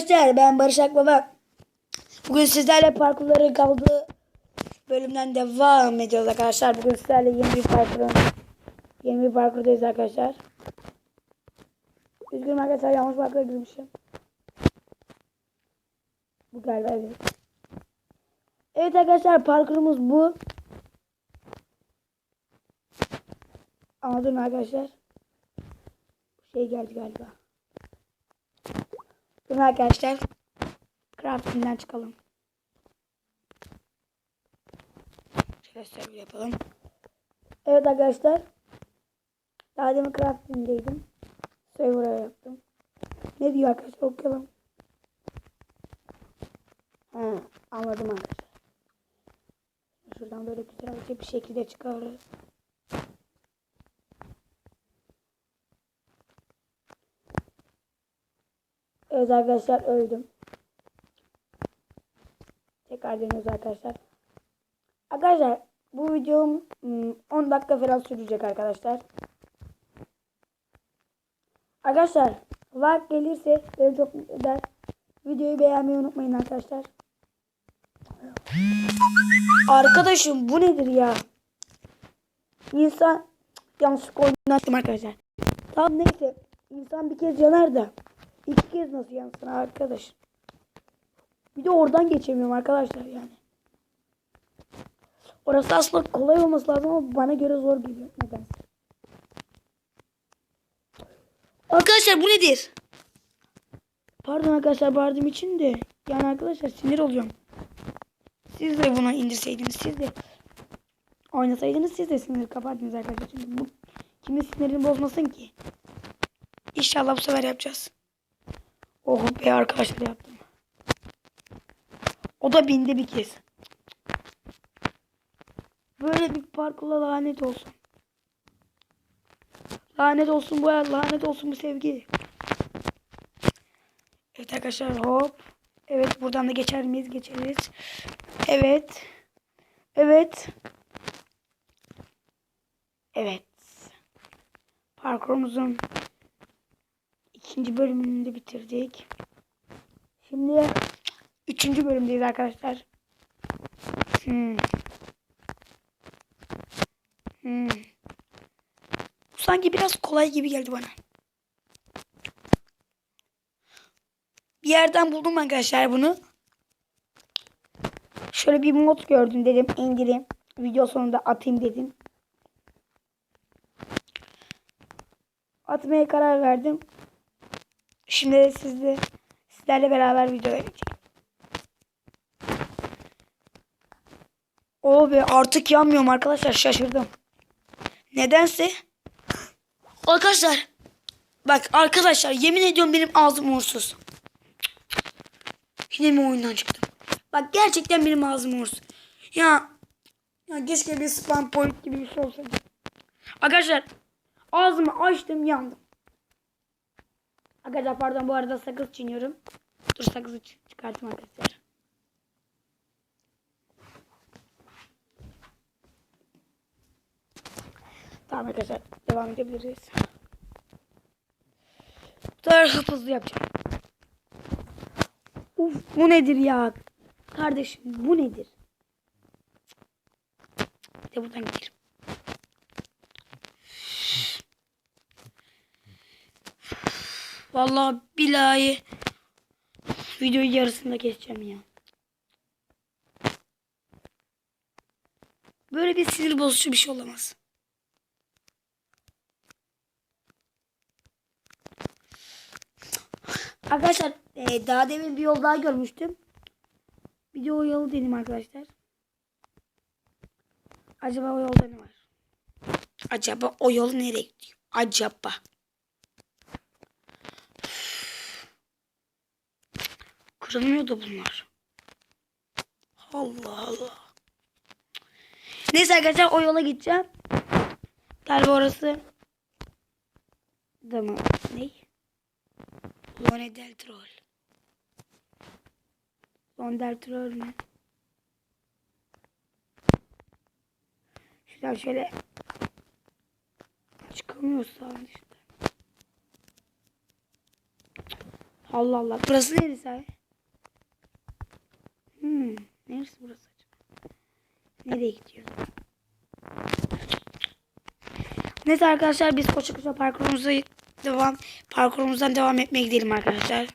arkadaşlar ben Barış Akbaba. Bugün sizlerle parkurları kaldığı bölümden devam ediyoruz arkadaşlar. Bugün sizlerle yeni bir parkurun yeni bir parkurdayız arkadaşlar. Üzgünüm arkadaşlar yanlış parkura girmişim. Bu galiba evet. Evet arkadaşlar parkurumuz bu. Anladın mı arkadaşlar? Şey geldi galiba. Durun arkadaşlar. Crafting'den çıkalım. Şöyle yapalım. Evet arkadaşlar. Daha demin crafting'deydim. Server'a yaptım. Ne diyor arkadaşlar okuyalım. He, anladım arkadaşlar. Şuradan böyle güzelce bir şekilde çıkarırız. Evet arkadaşlar öldüm. Tekrar deniyoruz arkadaşlar. Arkadaşlar bu videom hmm, 10 dakika falan sürecek arkadaşlar. Arkadaşlar like gelirse beni çok mutlu. Videoyu beğenmeyi unutmayın arkadaşlar. Arkadaşım bu nedir ya? İnsan yanlışlıkla oynattım arkadaşlar. Tamam neyse. İnsan bir kez yanar da iki kez nasıl yansın arkadaş? Bir de oradan geçemiyorum arkadaşlar yani. Orası aslında kolay olması lazım ama bana göre zor geliyor. Neden? Arkadaşlar bu nedir? Pardon arkadaşlar bağırdığım için de yani arkadaşlar sinir oluyorum. Siz de bunu indirseydiniz siz de oynasaydınız siz de sinir kapardınız arkadaşlar. Çünkü bu kimin sinirini bozmasın ki? İnşallah bu sefer yapacağız. Oh be arkadaşlar yaptım. O da bindi bir kez. Böyle bir parkurla lanet olsun. Lanet olsun bu hayat, lanet olsun bu sevgi. Evet arkadaşlar hop. Evet buradan da geçer miyiz? Geçeriz. Evet. Evet. Evet. Parkurumuzun ikinci bölümünü de bitirdik. Şimdi üçüncü bölümdeyiz arkadaşlar. Hmm. Hmm. Bu sanki biraz kolay gibi geldi bana. Bir yerden buldum arkadaşlar bunu. Şöyle bir mod gördüm dedim indireyim. Video sonunda atayım dedim. Atmaya karar verdim. Şimdi sizle, sizlerle beraber video vereceğim. O be artık yanmıyorum arkadaşlar şaşırdım. Nedense arkadaşlar bak arkadaşlar yemin ediyorum benim ağzım uğursuz. Yine mi oyundan çıktım? Bak gerçekten benim ağzım uğursuz. Ya ya keşke bir spam point gibi bir şey olsaydı. Arkadaşlar ağzımı açtım yandım. Arkadaşlar pardon bu arada sakız çiğniyorum. Dur sakızı çı- çıkartayım arkadaşlar. Tamam arkadaşlar devam edebiliriz. Bu hıp hızlı yapacağım. Uf bu nedir ya? Kardeşim bu nedir? Bir de buradan gidelim. Vallahi billahi videoyu yarısında keseceğim ya. Böyle bir sinir bozucu bir şey olamaz. Arkadaşlar e, daha demin bir yol daha görmüştüm. Bir de o yolu dedim arkadaşlar. Acaba o yolda ne var? Acaba o yol nereye gidiyor? Acaba. Kırılmıyor da bunlar. Allah Allah. Neyse arkadaşlar o yola gideceğim. Galiba orası. Mı? Ne? Lone del Troll. Lone del Troll mü? Şuradan şöyle çıkamıyor sağın işte. Allah Allah. Burası neresi abi? Hmm, neresi burası acaba? Nereye gidiyoruz? Neyse arkadaşlar biz koşa koşa parkurumuza devam parkurumuzdan devam etmeye gidelim arkadaşlar.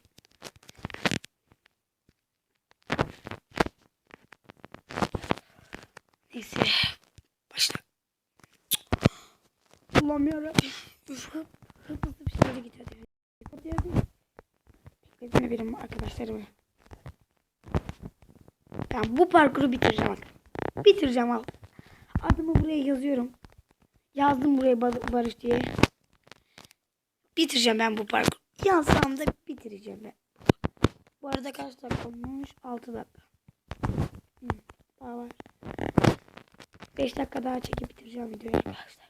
Neyse. Başla. Allah'ım yarabbim. Hızlı bir şeyle gidiyor. Benim arkadaşlarımı. Ben bu parkuru bitireceğim bak. Bitireceğim al. Adımı buraya yazıyorum. Yazdım buraya Bar- Barış diye. Bitireceğim ben bu parkuru. Yazsam da bitireceğim ben. Bu arada kaç dakika olmuş? 6 dakika. Hı, daha var. 5 dakika daha çekip bitireceğim videoyu arkadaşlar.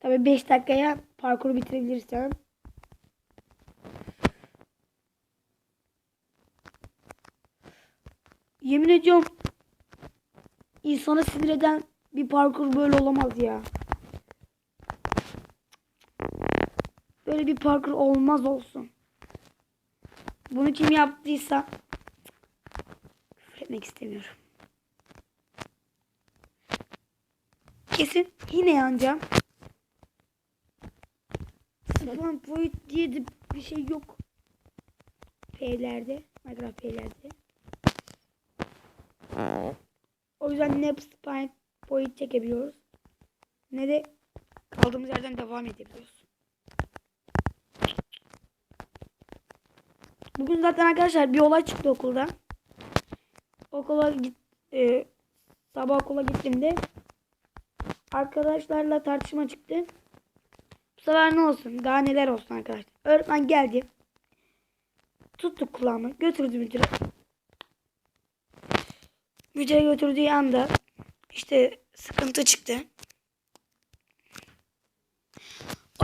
Tabii 5 dakikaya parkuru bitirebilirsem. Yemin ediyorum insanı sinir eden bir parkur böyle olamaz ya. Böyle bir parkur olmaz olsun. Bunu kim yaptıysa küfür etmek istemiyorum. Kesin yine yanacağım. Spawn point diye de bir şey yok. P'lerde. Minecraft P'lerde. O yüzden ne spawn point çekebiliyoruz. Ne de kaldığımız yerden devam edebiliyoruz. Bugün zaten arkadaşlar bir olay çıktı okulda. Okula git e, sabah okula gittiğimde arkadaşlarla tartışma çıktı. Bu sefer ne olsun? Daha neler olsun arkadaşlar. Öğretmen geldi. Tuttu kulağımı. Götürdü müdüre. Müdüre götürdüğü anda işte sıkıntı çıktı.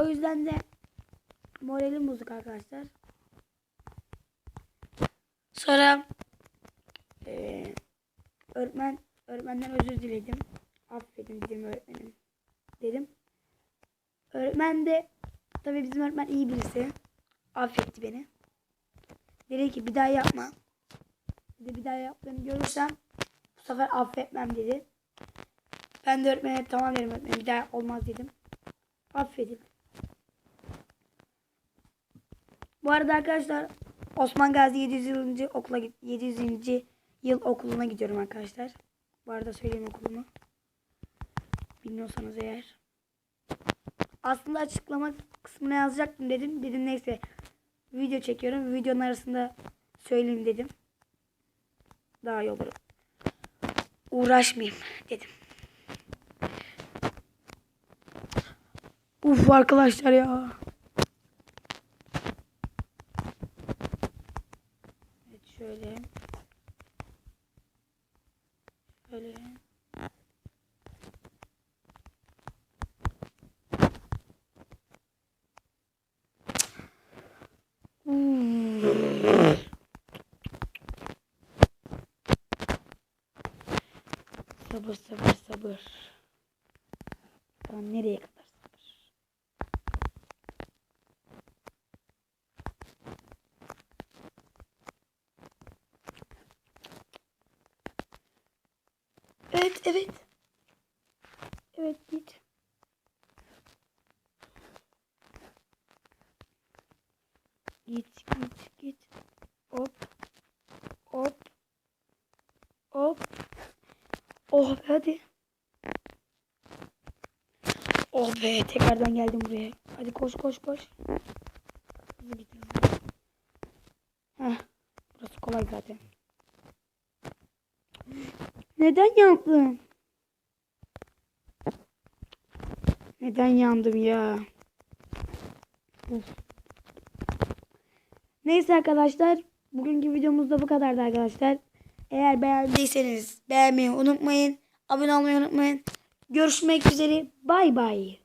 O yüzden de moralim bozuk arkadaşlar. Sonra eee öğretmen öğretmenden özür diledim. Affedin dedim öğretmenim. Dedim. Öğretmen de tabii bizim öğretmen iyi birisi. Affetti beni. Dedi ki bir daha yapma. Dedi bir daha yaptığını görürsem sefer affetmem dedi. Ben de öğretmene tamam dedim öğretmenim bir daha olmaz dedim. Affedildi. Bu arada arkadaşlar Osman Gazi 700 yılıncı okula git- 700. yıl okuluna gidiyorum arkadaşlar. Bu arada söyleyeyim okulumu. Bilmiyorsanız eğer. Aslında açıklama kısmına yazacaktım dedim. Dedim neyse video çekiyorum. Videonun arasında söyleyeyim dedim. Daha iyi olur. Uğraşmayayım dedim. Uf arkadaşlar ya. Evet şöyle. Şöyle. Hmm. Sabır sabır sabır. Bakalım nereye kadar sabır. Evet evet. Evet git. Git git git. Hop. Hop. Hop. Oh be hadi. Oh be tekrardan geldim buraya. Hadi koş koş koş. Hızlı git hızlı. Heh. Burası kolay zaten. Neden yandım? Neden yandım ya? Uf. Neyse arkadaşlar. Bugünkü videomuz da bu kadardı arkadaşlar. Eğer beğendiyseniz beğenmeyi unutmayın. Abone olmayı unutmayın. Görüşmek üzere. Bay bay.